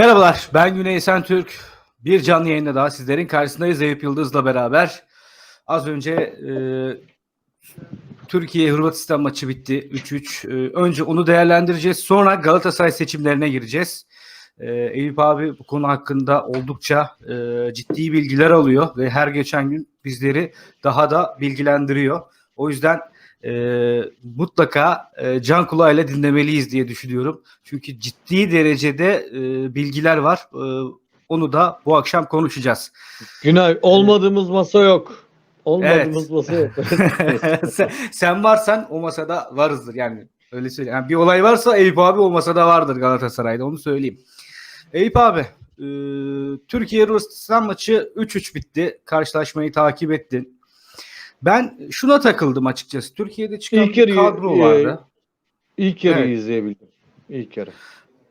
Merhabalar, ben Güney Esentürk. Bir canlı yayında daha sizlerin karşısındayız Eyüp Yıldız'la beraber. Az önce e, Türkiye-Hırvatistan maçı bitti 3-3. E, önce onu değerlendireceğiz. Sonra Galatasaray seçimlerine gireceğiz. E, Eyüp abi bu konu hakkında oldukça e, ciddi bilgiler alıyor ve her geçen gün bizleri daha da bilgilendiriyor. O yüzden e, mutlaka e, can kulağıyla dinlemeliyiz diye düşünüyorum. Çünkü ciddi derecede e, bilgiler var. E, onu da bu akşam konuşacağız. Günay olmadığımız masa yok. Olmadığımız Evet. masa yok. sen, sen varsan o masada varızdır yani. Öyle söyleyeyim. Yani bir olay varsa Eyüp abi o masada vardır Galatasaray'da onu söyleyeyim. Eyüp abi e, Türkiye Rusistan maçı 3-3 bitti. Karşılaşmayı takip ettin. Ben şuna takıldım açıkçası. Türkiye'de çıkan İlk bir yarıyı, kadro e, vardı. İlk yarıyı Evet. izleyebildim. İlk yarı.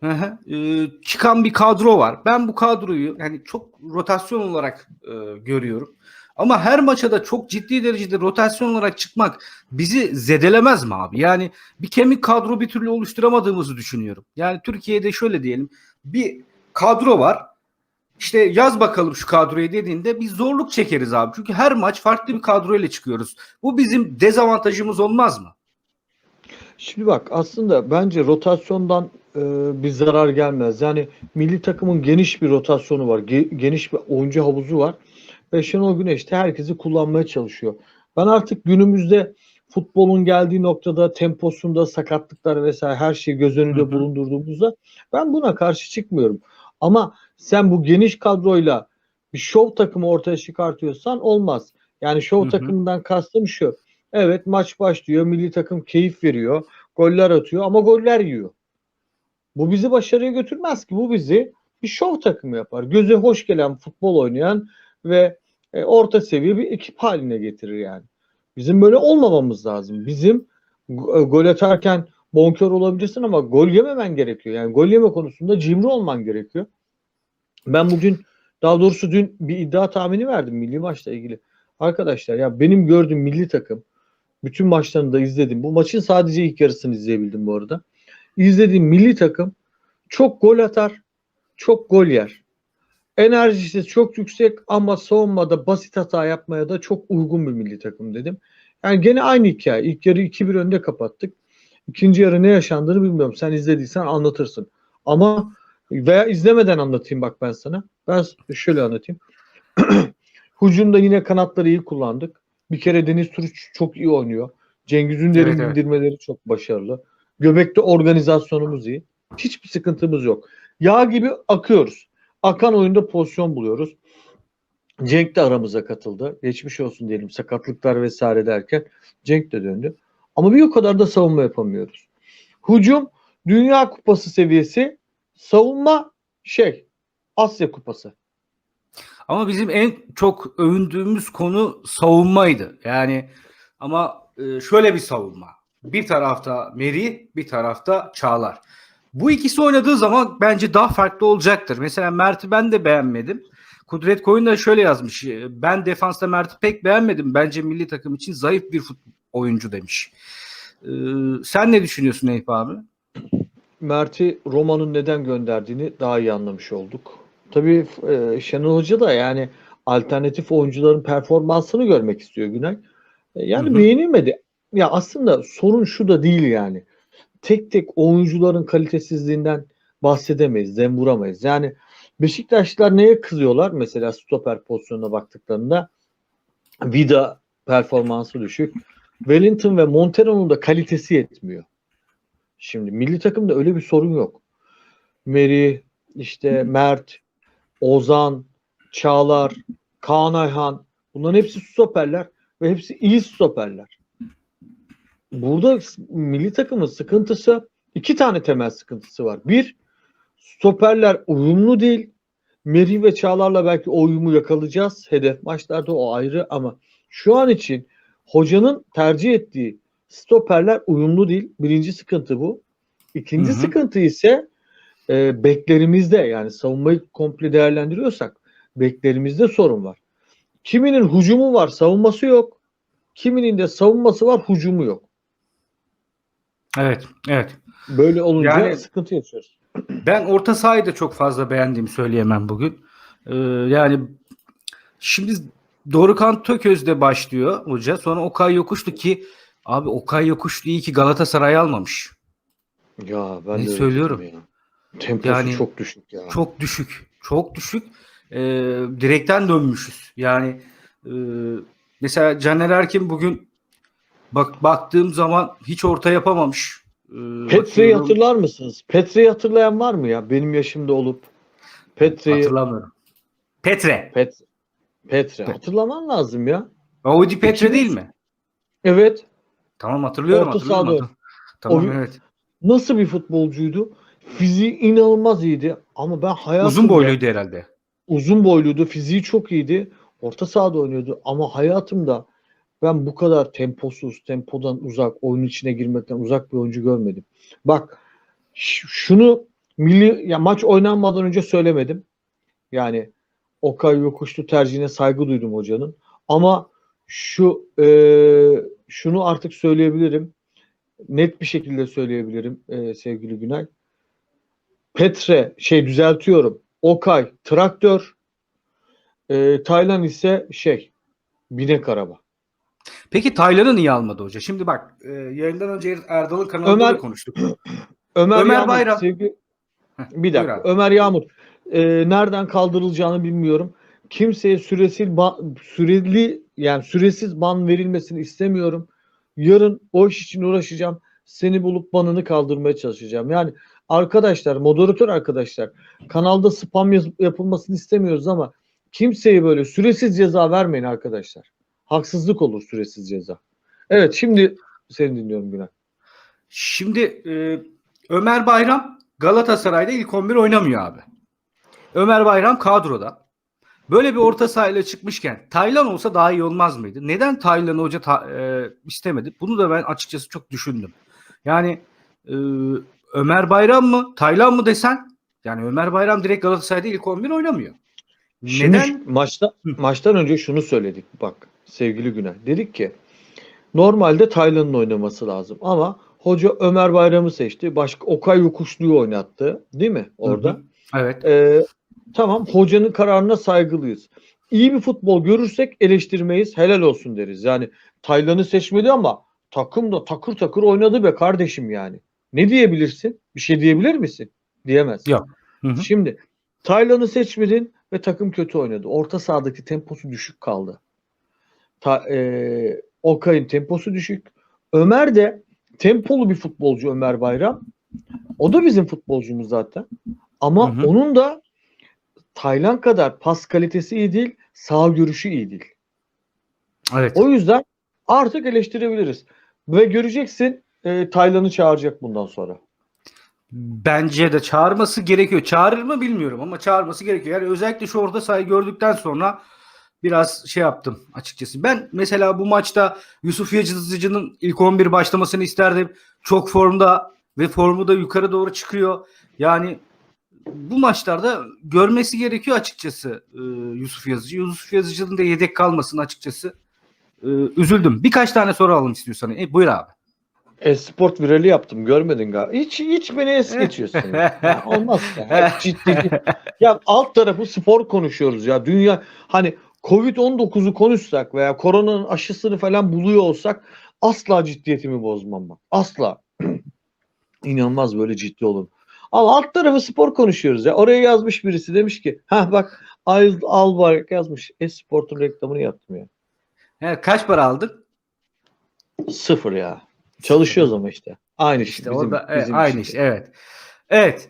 Ee, çıkan bir kadro var. Ben bu kadroyu yani çok rotasyon olarak e, görüyorum. Ama her maça da çok ciddi derecede rotasyon olarak çıkmak bizi zedelemez mi abi? Yani bir kemik kadro bir türlü oluşturamadığımızı düşünüyorum. Yani Türkiye'de şöyle diyelim bir kadro var. İşte yaz bakalım şu kadroyu dediğinde bir zorluk çekeriz abi. Çünkü her maç farklı bir kadroyla çıkıyoruz. Bu bizim dezavantajımız olmaz mı? Şimdi bak aslında bence rotasyondan e, bir zarar gelmez. Yani milli takımın geniş bir rotasyonu var. ge- geniş bir oyuncu havuzu var. Ve Şenol Güneş de herkesi kullanmaya çalışıyor. Ben artık günümüzde futbolun geldiği noktada temposunda sakatlıklar vesaire her şeyi göz önünde bulundurduğumuzda ben buna karşı çıkmıyorum. Ama sen bu geniş kadroyla bir şov takımı ortaya çıkartıyorsan olmaz. Yani şov Hı hı. takımından kastım şu. Evet maç başlıyor. Milli takım keyif veriyor. Goller atıyor ama goller yiyor. Bu bizi başarıya götürmez ki. Bu bizi bir şov takımı yapar. Göze hoş gelen futbol oynayan ve e, orta seviye bir ekip haline getirir yani. Bizim böyle olmamamız lazım. Bizim e, gol atarken bonkör olabilirsin ama gol yememen gerekiyor. Yani gol yeme konusunda cimri olman gerekiyor. Ben bugün daha doğrusu dün bir iddia tahmini verdim milli maçla ilgili. Arkadaşlar ya benim gördüğüm milli takım bütün maçlarını da izledim. Bu maçın sadece ilk yarısını izleyebildim bu arada. İzlediğim milli takım çok gol atar, çok gol yer. Enerjisi çok yüksek ama savunmada basit hata yapmaya da çok uygun bir milli takım dedim. Yani gene aynı hikaye. İlk yarı 2-1 önde kapattık. İkinci yarı ne yaşandığını bilmiyorum. Sen izlediysen anlatırsın. Ama veya izlemeden anlatayım bak ben sana. Ben şöyle anlatayım. Hücumda yine kanatları iyi kullandık. Bir kere Deniz Turuç çok iyi oynuyor. Cengiz Ünder'in Evet, evet. indirmeleri çok başarılı. Göbekte organizasyonumuz iyi. Hiçbir sıkıntımız yok. Yağ gibi akıyoruz. Akan oyunda pozisyon buluyoruz. Cenk de aramıza katıldı. Geçmiş olsun diyelim sakatlıklar vesaire derken Cenk de döndü. Ama bir o kadar da savunma yapamıyoruz. Hücum Dünya Kupası seviyesi, savunma şey Asya Kupası. Ama bizim en çok övündüğümüz konu savunmaydı. Yani ama e, şöyle bir savunma. Bir tarafta Meri, bir tarafta Çağlar. Bu ikisi oynadığı zaman bence daha farklı olacaktır. Mesela Mert'i ben de beğenmedim. Kudret Koyun da şöyle yazmış. e, Ben defansta Mert'i pek beğenmedim. Bence milli takım için zayıf bir fut- oyuncu demiş. E, sen ne düşünüyorsun Eyüp abi? Mert'i Roma'nın neden gönderdiğini daha iyi anlamış olduk. Tabii e, Şenol Hoca da yani alternatif oyuncuların performansını görmek istiyor Günay. E, yani Hı hı. beğenilmedi. Ya aslında sorun şu da değil yani. Tek tek oyuncuların kalitesizliğinden bahsedemeyiz, dem vuramayız. Yani Beşiktaşlılar neye kızıyorlar? Mesela stoper pozisyonuna baktıklarında Vida performansı düşük. Wellington ve Montero'nun da kalitesi yetmiyor. Şimdi milli takımda öyle bir sorun yok. Meri, işte Mert, Ozan, Çağlar, Kaan Ayhan bunların hepsi stoperler ve hepsi iyi stoperler. Burada milli takımın sıkıntısı iki tane temel sıkıntısı var. Bir, stoperler uyumlu değil. Meri ve Çağlar'la belki o uyumu yakalayacağız. Hedef maçlarda o ayrı ama şu an için hocanın tercih ettiği stoperler uyumlu değil. Birinci sıkıntı bu. İkinci Hı hı. sıkıntı ise e, beklerimizde yani savunmayı komple değerlendiriyorsak beklerimizde sorun var. Kiminin hücumu var, savunması yok. Kiminin de savunması var, hücumu yok. Evet, evet. Böyle olunca Yani- sıkıntı yaşıyoruz. Ben orta sahayı da çok fazla beğendiğimi söyleyemem bugün. Ee, yani şimdi Dorukhan Tököz'de başlıyor hoca. Sonra Okay Yokuşlu ki abi Okay Yokuşlu iyi ki Galatasaray almamış. Ya ben Ne de söylüyorum? ya. Temposu Yani çok düşük ya. Çok düşük. Çok düşük. Ee, direkten dönmüşüz. Yani e, mesela Caner Erkin bugün bak baktığım zaman hiç orta yapamamış. Ee, Petre'yi hatırlar mısınız? Petre'yi hatırlayan var mı ya? Benim yaşımda olup Petre'yi hatırlamıyorum. Petre. Pet Petre. Hatırlaman lazım ya. Audi Petre değil mi? Evet. Tamam hatırlıyorum. Orta hatırlıyorum, sahada. hatırlıyorum. Tamam O- evet. Nasıl bir futbolcuydu? Fiziği inanılmaz iyiydi ama ben hayatımda Uzun boyluydu herhalde. uzun boyluydu. Fiziği çok iyiydi. Orta sahada oynuyordu ama hayatımda ben bu kadar temposuz, tempodan uzak, oyun içine girmekten uzak bir oyuncu görmedim. Bak şunu milli ya maç oynanmadan önce söylemedim. Yani Okay Yokuşlu tercihine saygı duydum hocanın. Ama şu e, şunu artık söyleyebilirim. Net bir şekilde söyleyebilirim e, sevgili Günay. Petre şey düzeltiyorum. Okay traktör. E, Taylan ise şey binek araba. Peki Taylan'ı niye almadı hoca? Şimdi bak e, yayından önce Erdal'ın kanalında Ömer- da konuştuk. Ömer, Ömer Yağmur, Bayram. sevgi- bir dakika. Ömer Yağmur. E, nereden kaldırılacağını bilmiyorum. Kimseye süresiz ba- süreli yani süresiz ban verilmesini istemiyorum. Yarın o iş için uğraşacağım. Seni bulup banını kaldırmaya çalışacağım. Yani arkadaşlar, moderatör arkadaşlar kanalda spam yapılmasını istemiyoruz ama kimseye böyle süresiz ceza vermeyin arkadaşlar. Haksızlık olur süresiz ceza. Evet şimdi seni dinliyorum Günay. Şimdi e, Ömer Bayram Galatasaray'da ilk 11 oynamıyor abi. Ömer Bayram kadroda. Böyle bir orta sahayla çıkmışken Taylan olsa daha iyi olmaz mıydı? Neden Taylan'ı hoca ta- e, istemedi? Bunu da ben açıkçası çok düşündüm. Yani e, Ömer Bayram mı Taylan mı desen yani Ömer Bayram direkt Galatasaray'da ilk 11 oynamıyor. Şimdi Neden? maçta maçtan önce şunu söyledik bak sevgili Günay. Dedik ki normalde Taylan'ın oynaması lazım ama hoca Ömer Bayram'ı seçti. Başka Okay Yokuşlu'yu oynattı. Değil mi orada? Hı hı. Evet. Ee, tamam hocanın kararına saygılıyız. İyi bir futbol görürsek eleştirmeyiz. Helal olsun deriz. Yani Taylan'ı seçmedi ama takım da takır takır oynadı be kardeşim yani. Ne diyebilirsin? Bir şey diyebilir misin? Diyemez. Yok. Hı hı. Şimdi Taylan'ı seçmedin ve takım kötü oynadı. Orta sahadaki temposu düşük kaldı. Ta, e, Okay'ın temposu düşük. Ömer de tempolu bir futbolcu Ömer Bayram. O da bizim futbolcumuz zaten. Ama Hı hı. onun da Taylan kadar pas kalitesi iyi değil, sağ görüşü iyi değil. Evet. O yüzden artık eleştirebiliriz. Ve göreceksin e, Taylan'ı çağıracak bundan sonra. Bence de çağırması gerekiyor. Çağırır mı bilmiyorum ama çağırması gerekiyor. Yani özellikle şu orta sahayı gördükten sonra biraz şey yaptım açıkçası. Ben mesela bu maçta Yusuf Yazıcı'nın ilk 11 başlamasını isterdim. Çok formda ve formu da yukarı doğru çıkıyor. Yani bu maçlarda görmesi gerekiyor açıkçası e, Yusuf Yazıcı. Yusuf Yazıcı'nın da yedek kalmasını açıkçası e, üzüldüm. Birkaç tane soru alalım istiyorsan. E, buyur abi. Esport virali yaptım görmedin galiba. Hiç hiç beni es geçiyorsun. ya. Ya olmaz ya. Hep ciddi. ya alt tarafı spor konuşuyoruz ya. Dünya hani Covid-19'u konuşsak veya koronanın aşısını falan buluyor olsak asla ciddiyetimi bozmam bak. Asla. İnanılmaz böyle ciddi olun. Ama alt tarafı spor konuşuyoruz ya. Oraya yazmış birisi demiş ki ha bak Al Albayrak yazmış. Esport'un reklamını yaptım ya. He, kaç para aldın? Sıfır ya. Çalışıyoruz ama işte. Aynı İşte işte bizim, orada evet, bizim aynı işte. işte evet. Evet.